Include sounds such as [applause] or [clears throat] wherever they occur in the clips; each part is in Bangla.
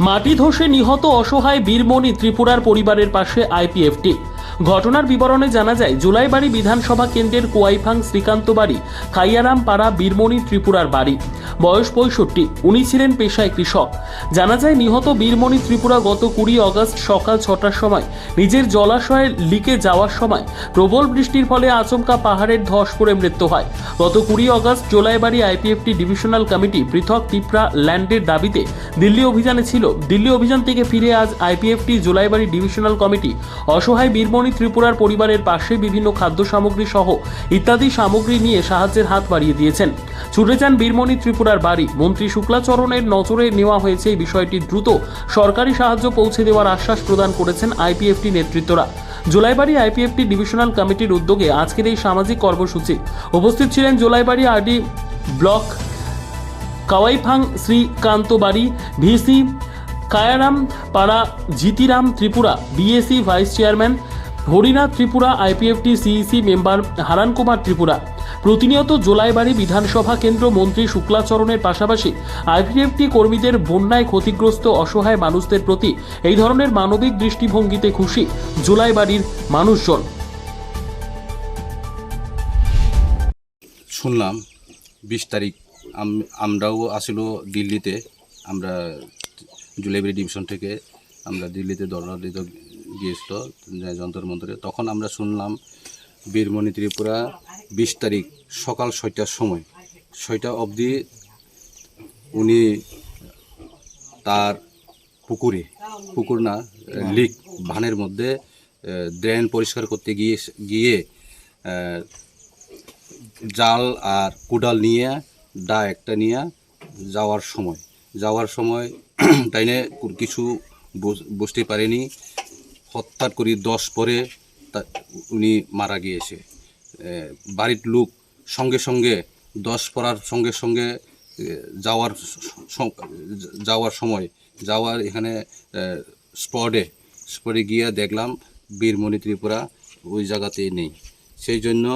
মাটি ধসে নিহত অসহায় বীরমণি ত্রিপুরার পরিবারের পাশে আইপিএফটি। ঘটনার বিবরণে জানা যায়, জুলাইবাড়ি বিধানসভা কেন্দ্রের কুয়াইফাং শ্রীকান্ত বাড়ি খাইয়ারাম পাড়া বীরমণি ত্রিপুরার বাড়ি। বয়স পঁয়ষট্টি। উনি ছিলেন পেশায় কৃষক। জানা যায়, নিহত বীরমণি ত্রিপুরা গত কুড়ি অগস্ট সকাল ছটার সময় নিজের জলাশয়ে লিকে যাওয়ার সময় প্রবল বৃষ্টির ফলে আচমকা পাহাড়ের ধস পড়ে মৃত্যু হয়। গত কুড়ি August Jolaibari IPFT divisional committee পৃথক টিপরা ল্যান্ডের দাবিতে দিল্লি অভিযানে ছিল। দিল্লি অভিযান থেকে ফিরে আজ আইপিএফটি জোলাইবাড়ি ডিভিশনাল কমিটি। অসহায় বীরমণি ত্রিপুরার পরিবারের পাশে বিভিন্ন খাদ্য সামগ্রী সহ ইত্যাদি সামগ্রী নিয়ে সাহায্যের হাত বাড়িয়ে দিয়েছেন। ছুটে যান বীরমণি ত্রিপুরার বাড়ি। মন্ত্রী শুক্লাচরণের নজরে নেওয়া হয়েছে এই বিষয়টি দ্রুত। সরকারি সাহায্য পৌঁছে দেওয়ার আশ্বাস প্রদান করেছেন আইপিএফটি নেতৃত্বরা। জোলাইবাড়ি আইপিএফটি ডিভিশনাল কমিটির উদ্যোগে আজকের এই সামাজিক কর্মসূচি। উপস্থিত ছিলেন Jolaibari RD block Kawaifang Srikantabari, VC Kayaram Para Jitiram Tripura, BAC vice chairman Harinath Tripura IPFT CEC member Haran Kumar Tripura. প্রতিনিয়ত জোলাইবাড়ি বিধানসভা কেন্দ্র মন্ত্রী শুক্লাচরণের পাশাপাশি আইপিএফটি কর্মীদের বন্যায় ক্ষতিগ্রস্ত অসহায় মানুষদের প্রতি এই ধরনের মানবিক দৃষ্টিভঙ্গিতে খুশি জোলাইবাড়ির মানুষজন। শুনলাম বিশ তারিখ, আম- আমরাও আসিল দিল্লিতে। আমরা জুলাইবাড়ি ডিভিশন থেকে আমরা দিল্লিতে দিতে গিয়েছিল যন্তর মন্ত্রে তখন আমরা শুনলাম বীরমণি ত্রিপুরা বিশ তারিখ সকাল ছয়টার সময়। ছয়টা অবধি উনি তার পুকুরে, পুকুর না, লিক, ভানের মধ্যে ড্রেন পরিষ্কার করতে গিয়ে গিয়ে জাল আর কুডাল নিয়ে, ডা একটা নিয়ে যাওয়ার সময়। যাওয়ার সময় [clears throat] তাইনে কিছু বুঝ- বুঝতে পারেনি। হঠাৎ করে দশ পরে উনি মারা গিয়েছে। বাড়ির লোক সঙ্গে সঙ্গে দশ পড়ার সঙ্গে সঙ্গে যাওয়ার যাওয়ার সময়, যাওয়ার এখানে স্পটে স্পটে গিয়ে দেখলাম বীরমণি ত্রিপুরা ওই জায়গাতেই নেই। সেই জন্য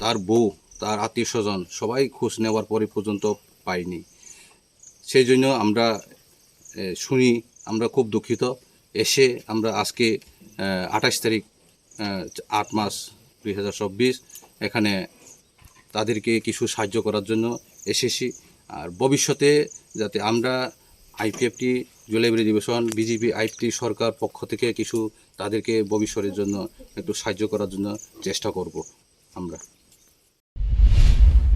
তার বউ, তার আত্মীয় স্বজন সবাই খোঁজ নেওয়ার পরে পর্যন্ত পাইনি। সেই জন্য আমরা শুনি, আমরা খুব দুঃখিত। এসে আমরা আজকে আঠাশ তারিখ আট মাস দুই হাজার চব্বিশ এখানে তাদেরকে কিছু সাহায্য করার জন্য এসেছি। আর ভবিষ্যতে যাতে আমরা IPFT Julaibari division BJP IP সরকার পক্ষ থেকে কিছু তাদেরকে ভবিষ্যতের জন্য একটু সাহায্য করার জন্য চেষ্টা করব আমরা।